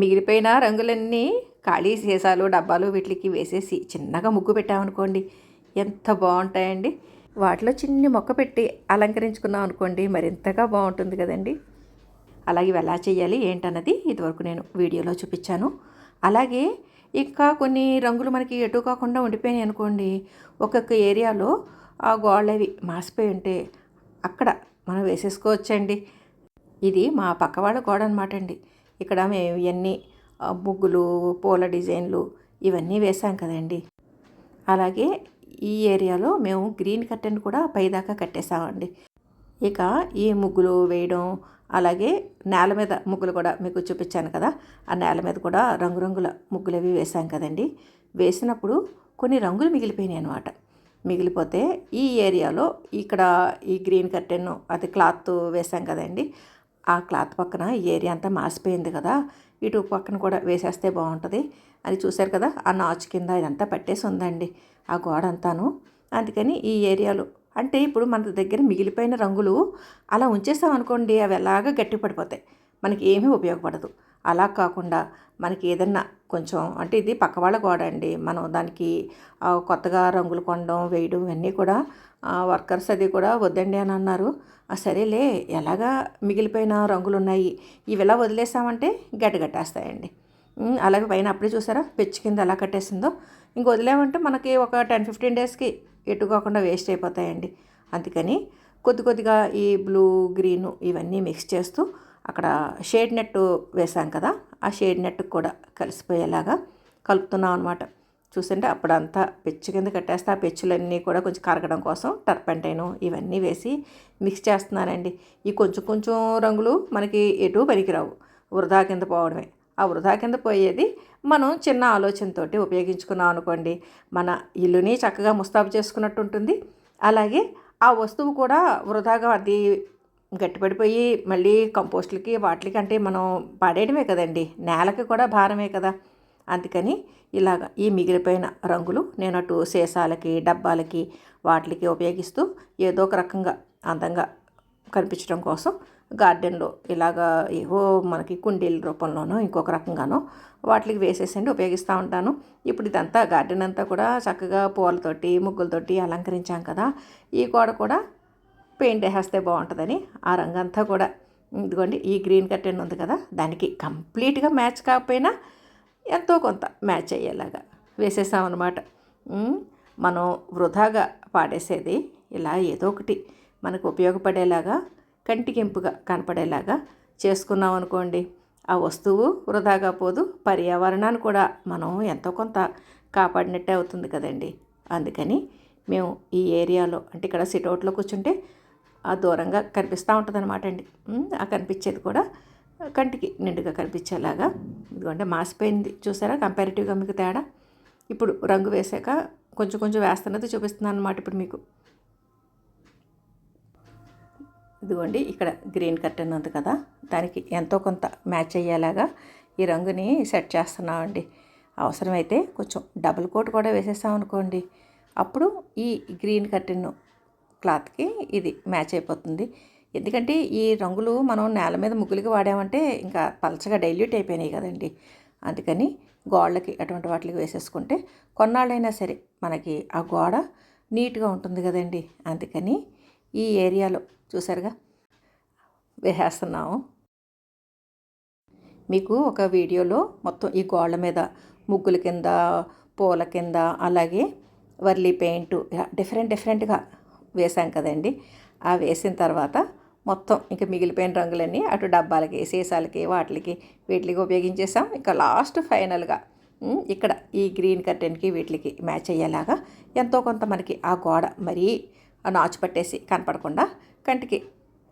మిగిలిపోయిన రంగులన్నీ ఖాళీ సీసాలు డబ్బాలు వీటికి వేసేసి చిన్నగా ముగ్గు పెట్టామనుకోండి ఎంత బాగుంటాయండి. వాటిలో చిన్ని మొక్క పెట్టి అలంకరించుకున్నాం అనుకోండి మరింతగా బాగుంటుంది కదండి. అలాగే ఎలా చేయాలి ఏంటన్నది ఇదివరకు నేను వీడియోలో చూపించాను. అలాగే ఇంకా కొన్ని రంగులు మనకి ఎటు కాకుండా ఉండిపోయినాయి అనుకోండి ఒక్కొక్క ఏరియాలో ఆ గోళ్ళవి మాసిపోయి ఉంటే అక్కడ మనం వేసేసుకోవచ్చండి. ఇది మా పక్కవాళ్ళ గోడ అనమాట అండి. ఇక్కడ మేము ఇవన్నీ ముగ్గులు పూల డిజైన్లు ఇవన్నీ వేసాం కదండి. అలాగే ఈ ఏరియాలో మేము గ్రీన్ కర్టెన్ కూడా పైదాకా కట్టేసామండి ఇక ఈ ముగ్గులు వేయడం అలాగే నేల మీద ముగ్గులు కూడా మీకు చూపించాను కదా ఆ నేల మీద కూడా రంగురంగుల ముగ్గులు అవి వేసాం కదండి. వేసినప్పుడు కొన్ని రంగులు మిగిలిపోయినాయి అనమాట మిగిలిపోతే ఈ ఏరియాలో ఇక్కడ ఈ గ్రీన్ కర్టెన్ అది క్లాత్ వేసాం కదండి. ఆ క్లాత్ పక్కన ఈ ఏరియా అంతా మాసిపోయింది కదా ఇటు పక్కన కూడా వేసేస్తే బాగుంటుంది. అది చూశారు కదా ఆ నాచు కింద ఇదంతా పట్టేసి ఉందండి ఆ గోడ అంతాను అందుకని ఈ ఏరియాలో అంటే ఇప్పుడు మన దగ్గర మిగిలిపోయిన రంగులు అలా ఉంచేసాం అనుకోండి అవి ఎలాగ గట్టి పడిపోతాయి మనకి ఏమీ ఉపయోగపడదు. అలా కాకుండా మనకి ఏదన్నా కొంచెం అంటే ఇది పక్కవాళ్ళ గోడ అండి. మనం దానికి కొత్తగా రంగులు కొనడం వేయడం ఇవన్నీ కూడా వర్కర్స్ అది కూడా వద్దండి అని అన్నారు. సరేలే ఎలాగా మిగిలిపోయిన రంగులు ఉన్నాయి ఇవి ఎలా వదిలేసామంటే గడ్డగట్టేస్తాయండి అలాగే పైన అప్పుడే చూసారా పెచ్చు కింద ఎలా కట్టేసిందో. ఇంక వదిలేమంటే మనకి ఒక టెన్ ఫిఫ్టీన్ డేస్కి ఎటు కాకుండా వేస్ట్ అయిపోతాయండి. అందుకని కొద్ది కొద్దిగా ఈ బ్లూ గ్రీను ఇవన్నీ మిక్స్ చేస్తూ అక్కడ షేడ్ నెట్ వేసాం కదా ఆ షేడ్ నెట్ కూడా కలిసిపోయేలాగా కలుపుతున్నాం అనమాట చూసింటే అప్పుడంతా పెచ్చు కింద కట్టేస్తే ఆ పెచ్చులన్నీ కూడా కొంచెం కరగడం కోసం టర్పెంటైను ఇవన్నీ వేసి మిక్స్ చేస్తున్నానండి. ఈ కొంచెం కొంచెం రంగులు మనకి ఎటు పనికిరావు. వృధా కింద పోవడమే. ఆ వృధా కింద పోయేది మనం చిన్న ఆలోచనతోటి ఉపయోగించుకున్నాం అనుకోండి. మన ఇల్లుని చక్కగా ముస్తాబు చేసుకున్నట్టు ఉంటుంది. అలాగే ఆ వస్తువు కూడా వృధాగా అది గట్టిపడిపోయి మళ్ళీ కంపోస్ట్లకి వాటికి అంటే మనం పాడేయడమే కదండి. నేలకి కూడా భారమే కదా. అందుకని ఇలాగ ఈ మిగిలిపోయిన రంగులు నేను అటు సీసాలకి డబ్బాలకి వాటికి ఉపయోగిస్తూ ఏదో ఒక రకంగా అందంగా కనిపించడం కోసం గార్డెన్లో ఇలాగా ఏవో మనకి కుండీల రూపంలోనో ఇంకొక రకంగానో వాటికి వేసేసండి ఉపయోగిస్తూ ఉంటాను. ఇప్పుడు ఇదంతా గార్డెన్ అంతా కూడా చక్కగా పూలతోటి ముగ్గులతోటి అలంకరించాం కదా. ఈ గోడ కూడా పెయింట్ వేసేస్తే బాగుంటుందని ఆ రంగంతా కూడా. ఇదిగోండి ఈ గ్రీన్ కర్టెన్ ఉంది కదా దానికి కంప్లీట్గా మ్యాచ్ కాకపోయినా ఎంతో కొంత మ్యాచ్ అయ్యేలాగా వేసేసామన్నమాట. మనం వృధాగా పాడేసేది ఇలా ఏదో ఒకటి మనకు ఉపయోగపడేలాగా కంటికింపుగా కనపడేలాగా చేసుకున్నాం అనుకోండి. ఆ వస్తువు వృధాగా పోదు పర్యావరణాన్ని కూడా మనం ఎంతో కొంత కాపాడినట్టే అవుతుంది కదండి. అందుకని మేము ఈ ఏరియాలో అంటే ఇక్కడ సిట్అవుట్లో కూర్చుంటే దూరంగా కనిపిస్తూ ఉంటుంది అనమాట అండి ఆ కనిపించేది కూడా కంటికి నిండుగా కనిపించేలాగా. ఇదిగోండి మాసిపోయింది. చూసారా? కంపారిటివ్గా మీకు తేడా? ఇప్పుడు రంగు వేసాక కొంచెం కొంచెం వేస్తున్నది చూపిస్తున్నాను అనమాట ఇప్పుడు మీకు. ఇదిగోండి ఇక్కడ గ్రీన్ కర్టెన్ ఉంది కదా. దానికి ఎంతో కొంత మ్యాచ్ అయ్యేలాగా ఈ రంగుని సెట్ చేస్తున్నామండి అవసరమైతే కొంచెం డబుల్ కోట్ కూడా వేసేసాం అనుకోండి అప్పుడు ఈ గ్రీన్ కర్టెన్ క్లాత్కి ఇది మ్యాచ్ అయిపోతుంది. ఎందుకంటే ఈ రంగులు మనం నేల మీద ముగ్గులకి వాడామంటే ఇంకా పలచగా డైల్యూట్ అయిపోయినాయి కదండి. అందుకని గోడలకి అటువంటి వాటికి వేసేసుకుంటే కొన్నాళ్ళైనా సరే మనకి ఆ గోడ నీట్గా ఉంటుంది కదండి. అందుకని ఈ ఏరియాలో చూసారుగా? వేసేస్తున్నాము. మీకు ఒక వీడియోలో మొత్తం ఈ గోళ్ళ మీద ముగ్గుల కింద పూల కింద అలాగే వర్లీ పెయింట్ డిఫరెంట్ డిఫరెంట్గా వేసాం కదండి. ఆ వేసిన తర్వాత మొత్తం ఇంకా మిగిలిపోయిన రంగులన్నీ అటు డబ్బాలకి సీసాలకి వాటికి వీటికి ఉపయోగించేసాం ఇంకా లాస్ట్ ఫైనల్గా ఇక్కడ ఈ గ్రీన్ కర్టెన్కి వీటికి మ్యాచ్ అయ్యేలాగా ఎంతో కొంత మనకి ఆ గోడ మరీ నాచు పట్టేసి కనపడకుండా కంటికి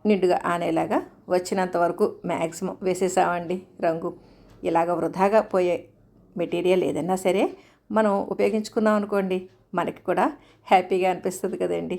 నిండుగా ఆనేలాగా వచ్చినంత వరకు మ్యాక్సిమం వేసేసామండి రంగు. ఇలాగ వృధాగా పోయే మెటీరియల్ ఏదైనా సరే మనం ఉపయోగించుకున్నాం అనుకోండి మనకి కూడా హ్యాపీగా అనిపిస్తుంది కదండి.